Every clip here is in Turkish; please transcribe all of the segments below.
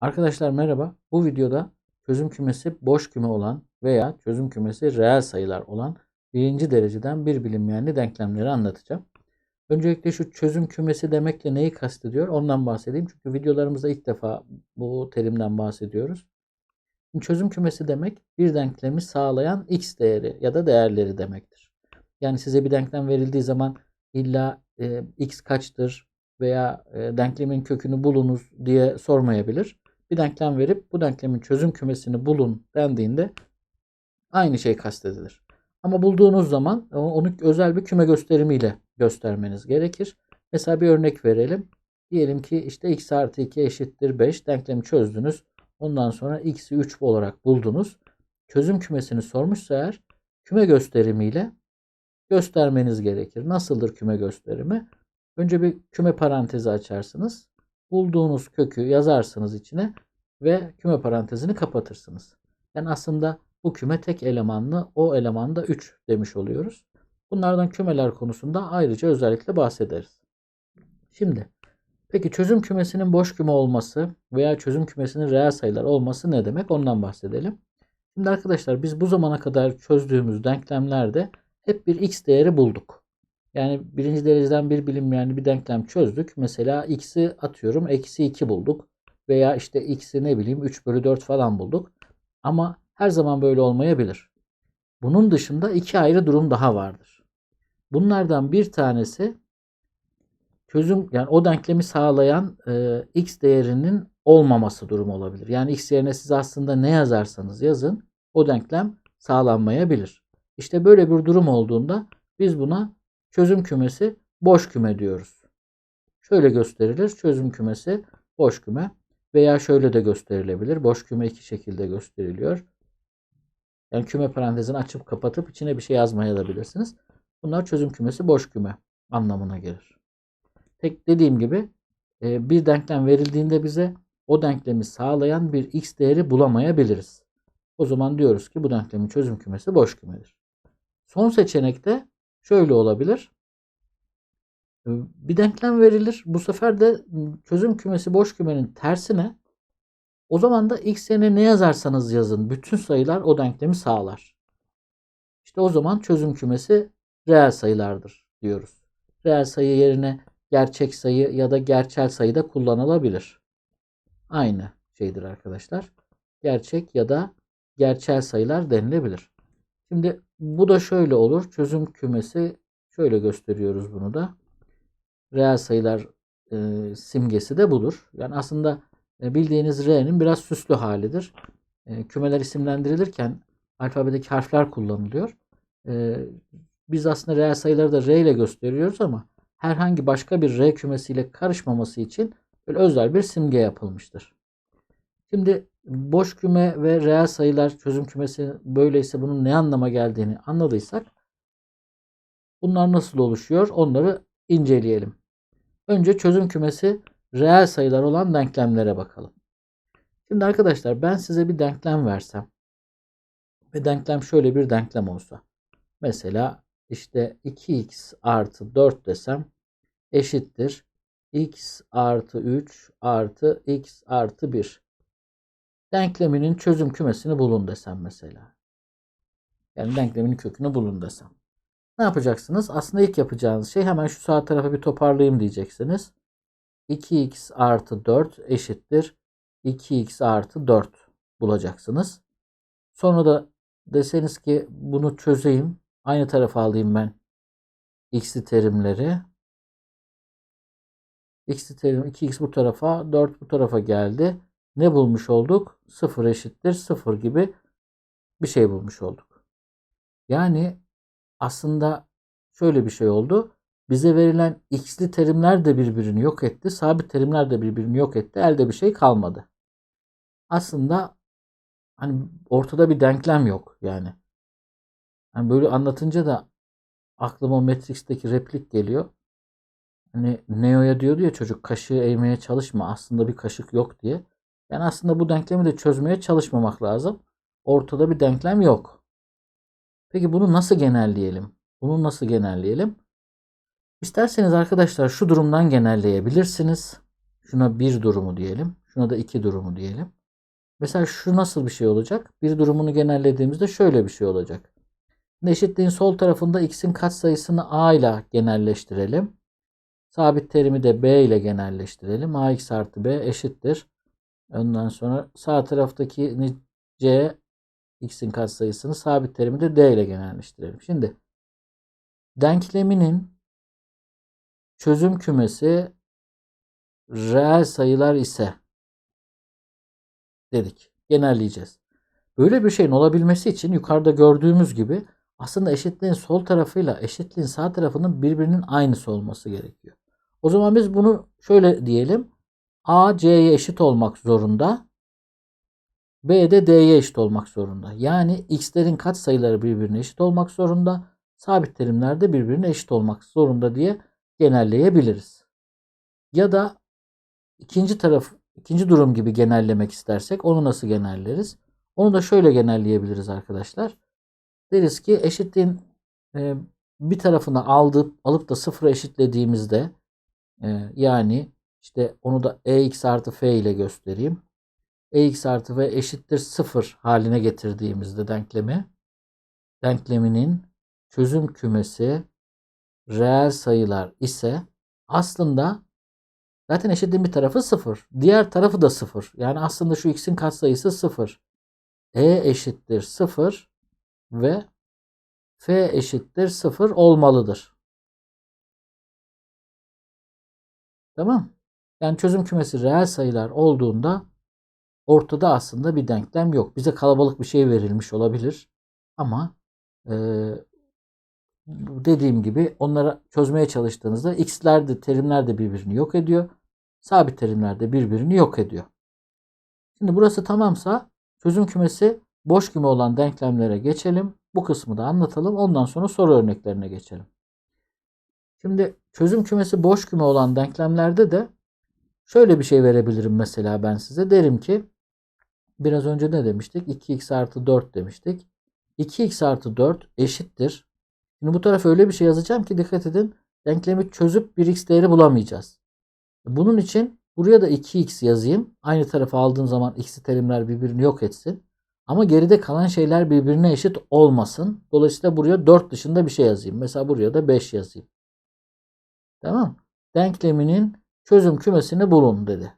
Arkadaşlar merhaba. Bu videoda çözüm kümesi boş küme olan veya çözüm kümesi reel sayılar olan birinci dereceden bir bilinmeyenli denklemleri anlatacağım. Öncelikle şu çözüm kümesi demekle neyi kastediyor ondan bahsedeyim. Çünkü videolarımızda ilk defa bu terimden bahsediyoruz. Şimdi çözüm kümesi demek bir denklemi sağlayan x değeri ya da değerleri demektir. Yani size bir denklem verildiği zaman illa e, x kaçtır veya e, denklemin kökünü bulunuz diye sormayabilir bir denklem verip bu denklemin çözüm kümesini bulun dendiğinde aynı şey kastedilir. Ama bulduğunuz zaman onu özel bir küme gösterimiyle göstermeniz gerekir. Mesela bir örnek verelim. Diyelim ki işte x artı 2 eşittir 5 denklemi çözdünüz. Ondan sonra x'i 3 olarak buldunuz. Çözüm kümesini sormuşsa eğer küme gösterimiyle göstermeniz gerekir. Nasıldır küme gösterimi? Önce bir küme parantezi açarsınız bulduğunuz kökü yazarsınız içine ve küme parantezini kapatırsınız. Yani aslında bu küme tek elemanlı, o elemanda 3 demiş oluyoruz. Bunlardan kümeler konusunda ayrıca özellikle bahsederiz. Şimdi peki çözüm kümesinin boş küme olması veya çözüm kümesinin reel sayılar olması ne demek? Ondan bahsedelim. Şimdi arkadaşlar biz bu zamana kadar çözdüğümüz denklemlerde hep bir x değeri bulduk. Yani birinci dereceden bir bilinmeyen bir denklem çözdük. Mesela x'i atıyorum eksi 2 bulduk. Veya işte x'i ne bileyim 3 bölü 4 falan bulduk. Ama her zaman böyle olmayabilir. Bunun dışında iki ayrı durum daha vardır. Bunlardan bir tanesi çözüm yani o denklemi sağlayan e, x değerinin olmaması durumu olabilir. Yani x yerine siz aslında ne yazarsanız yazın o denklem sağlanmayabilir. İşte böyle bir durum olduğunda biz buna çözüm kümesi boş küme diyoruz. Şöyle gösterilir. Çözüm kümesi boş küme veya şöyle de gösterilebilir. Boş küme iki şekilde gösteriliyor. Yani küme parantezini açıp kapatıp içine bir şey yazmaya da bilirsiniz. Bunlar çözüm kümesi boş küme anlamına gelir. Tek dediğim gibi e, bir denklem verildiğinde bize o denklemi sağlayan bir x değeri bulamayabiliriz. O zaman diyoruz ki bu denklemin çözüm kümesi boş kümedir. Son seçenekte şöyle olabilir. Ee, bir denklem verilir. Bu sefer de çözüm kümesi boş kümenin tersine o zaman da x yerine ne yazarsanız yazın bütün sayılar o denklemi sağlar. İşte o zaman çözüm kümesi reel sayılardır diyoruz. Reel sayı yerine gerçek sayı ya da gerçel sayı da kullanılabilir. Aynı şeydir arkadaşlar. Gerçek ya da gerçel sayılar denilebilir. Şimdi bu da şöyle olur. Çözüm kümesi şöyle gösteriyoruz bunu da. Reel sayılar e, simgesi de budur. Yani aslında e, bildiğiniz R'nin biraz süslü halidir. E, kümeler isimlendirilirken alfabedeki harfler kullanılıyor. E, biz aslında reel sayıları da R ile gösteriyoruz ama herhangi başka bir R kümesiyle karışmaması için böyle özel bir simge yapılmıştır. Şimdi boş küme ve reel sayılar çözüm kümesi böyleyse bunun ne anlama geldiğini anladıysak bunlar nasıl oluşuyor onları inceleyelim. Önce çözüm kümesi reel sayılar olan denklemlere bakalım. Şimdi arkadaşlar ben size bir denklem versem ve denklem şöyle bir denklem olsa. Mesela işte 2x artı 4 desem eşittir x artı 3 artı x artı 1 denkleminin çözüm kümesini bulun desem mesela. Yani denklemin kökünü bulun desem. Ne yapacaksınız? Aslında ilk yapacağınız şey hemen şu sağ tarafa bir toparlayayım diyeceksiniz. 2x artı 4 eşittir 2x artı 4 bulacaksınız. Sonra da deseniz ki bunu çözeyim. Aynı tarafa alayım ben x'li terimleri. x'li terim 2x bu tarafa 4 bu tarafa geldi ne bulmuş olduk? 0 eşittir 0 gibi bir şey bulmuş olduk. Yani aslında şöyle bir şey oldu. Bize verilen x'li terimler de birbirini yok etti. Sabit terimler de birbirini yok etti. Elde bir şey kalmadı. Aslında hani ortada bir denklem yok yani. Hani böyle anlatınca da aklıma Matrix'teki replik geliyor. Hani Neo'ya diyordu ya çocuk kaşığı eğmeye çalışma aslında bir kaşık yok diye. Yani aslında bu denklemi de çözmeye çalışmamak lazım. Ortada bir denklem yok. Peki bunu nasıl genelleyelim? Bunu nasıl genelleyelim? İsterseniz arkadaşlar şu durumdan genelleyebilirsiniz. Şuna bir durumu diyelim. Şuna da 2 durumu diyelim. Mesela şu nasıl bir şey olacak? Bir durumunu genellediğimizde şöyle bir şey olacak. Eşitliğin sol tarafında x'in katsayısını a ile genelleştirelim. Sabit terimi de b ile genelleştirelim. ax artı b eşittir. Ondan sonra sağ taraftaki c x'in katsayısını sabit terimi de d ile genelleştirelim. Şimdi denkleminin çözüm kümesi reel sayılar ise dedik. Genelleyeceğiz. Böyle bir şeyin olabilmesi için yukarıda gördüğümüz gibi aslında eşitliğin sol tarafıyla eşitliğin sağ tarafının birbirinin aynısı olması gerekiyor. O zaman biz bunu şöyle diyelim. A C'ye eşit olmak zorunda. B de D'ye eşit olmak zorunda. Yani x'lerin katsayıları birbirine eşit olmak zorunda. Sabit terimler de birbirine eşit olmak zorunda diye genelleyebiliriz. Ya da ikinci taraf ikinci durum gibi genellemek istersek onu nasıl genelleriz? Onu da şöyle genelleyebiliriz arkadaşlar. Deriz ki eşitliğin e, bir tarafını aldıp alıp da sıfıra eşitlediğimizde e, yani işte onu da ex artı f ile göstereyim. ex artı f eşittir sıfır haline getirdiğimizde denklemi denkleminin çözüm kümesi reel sayılar ise aslında zaten eşitliğin bir tarafı sıfır. Diğer tarafı da sıfır. Yani aslında şu x'in katsayısı sıfır. e eşittir sıfır ve f eşittir sıfır olmalıdır. Tamam. Yani çözüm kümesi reel sayılar olduğunda ortada aslında bir denklem yok. Bize kalabalık bir şey verilmiş olabilir. Ama e, dediğim gibi onları çözmeye çalıştığınızda x'ler de terimler de birbirini yok ediyor. Sabit terimler de birbirini yok ediyor. Şimdi burası tamamsa çözüm kümesi boş küme olan denklemlere geçelim. Bu kısmı da anlatalım. Ondan sonra soru örneklerine geçelim. Şimdi çözüm kümesi boş küme olan denklemlerde de şöyle bir şey verebilirim mesela ben size. Derim ki biraz önce ne demiştik? 2x artı 4 demiştik. 2x artı 4 eşittir. Şimdi bu tarafa öyle bir şey yazacağım ki dikkat edin. Denklemi çözüp 1x değeri bulamayacağız. Bunun için buraya da 2x yazayım. Aynı tarafa aldığım zaman x'i terimler birbirini yok etsin. Ama geride kalan şeyler birbirine eşit olmasın. Dolayısıyla buraya 4 dışında bir şey yazayım. Mesela buraya da 5 yazayım. Tamam. Denkleminin çözüm kümesini bulun dedi.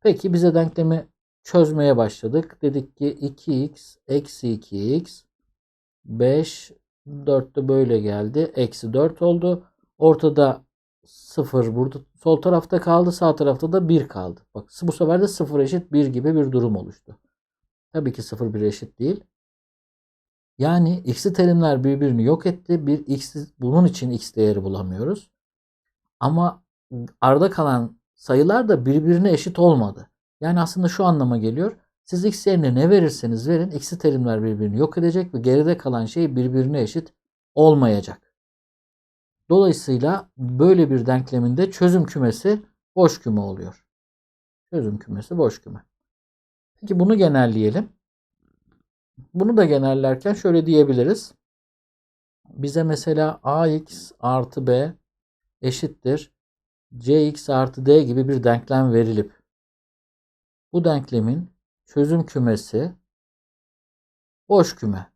Peki bize denklemi çözmeye başladık. Dedik ki 2x eksi 2x 5 4 de böyle geldi. Eksi 4 oldu. Ortada 0 burada sol tarafta kaldı. Sağ tarafta da 1 kaldı. Bak bu sefer de 0 eşit 1 gibi bir durum oluştu. Tabii ki 0 1 eşit değil. Yani x'li terimler birbirini yok etti. Bir x bunun için x değeri bulamıyoruz. Ama arada kalan sayılar da birbirine eşit olmadı. Yani aslında şu anlama geliyor. Siz x yerine ne verirseniz verin x'li terimler birbirini yok edecek ve geride kalan şey birbirine eşit olmayacak. Dolayısıyla böyle bir denkleminde çözüm kümesi boş küme oluyor. Çözüm kümesi boş küme. Peki bunu genelleyelim. Bunu da genellerken şöyle diyebiliriz. Bize mesela ax artı b eşittir cx artı d gibi bir denklem verilip bu denklemin çözüm kümesi boş küme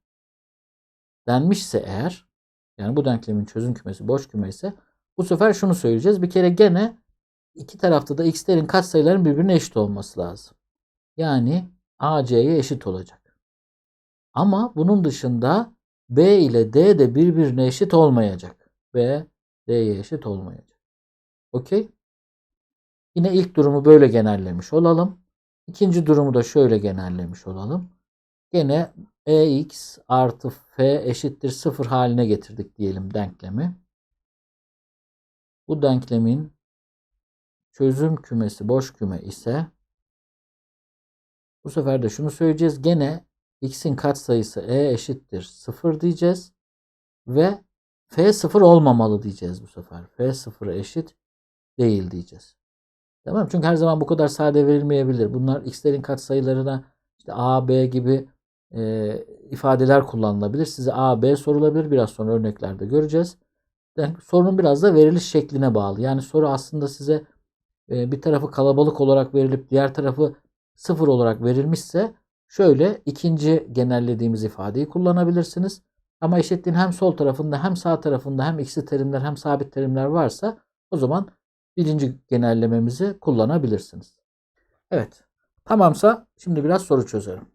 denmişse eğer yani bu denklemin çözüm kümesi boş küme ise bu sefer şunu söyleyeceğiz. Bir kere gene iki tarafta da x'lerin katsayıların birbirine eşit olması lazım. Yani AC'ye eşit olacak. Ama bunun dışında B ile D de birbirine eşit olmayacak. B D'ye eşit olmayacak. Okey? Yine ilk durumu böyle genellemiş olalım. İkinci durumu da şöyle genellemiş olalım. Gene EX artı F eşittir 0 haline getirdik diyelim denklemi. Bu denklemin çözüm kümesi boş küme ise bu sefer de şunu söyleyeceğiz. Gene x'in katsayısı e eşittir 0 diyeceğiz. Ve f 0 olmamalı diyeceğiz bu sefer. f 0 eşit değil diyeceğiz. Tamam Çünkü her zaman bu kadar sade verilmeyebilir. Bunlar x'lerin katsayılarına işte a, b gibi e, ifadeler kullanılabilir. Size a, b sorulabilir. Biraz sonra örneklerde göreceğiz. Yani sorunun biraz da veriliş şekline bağlı. Yani soru aslında size e, bir tarafı kalabalık olarak verilip diğer tarafı sıfır olarak verilmişse şöyle ikinci genellediğimiz ifadeyi kullanabilirsiniz. Ama eşitliğin hem sol tarafında hem sağ tarafında hem eksi terimler hem sabit terimler varsa o zaman birinci genellememizi kullanabilirsiniz. Evet. Tamamsa şimdi biraz soru çözelim.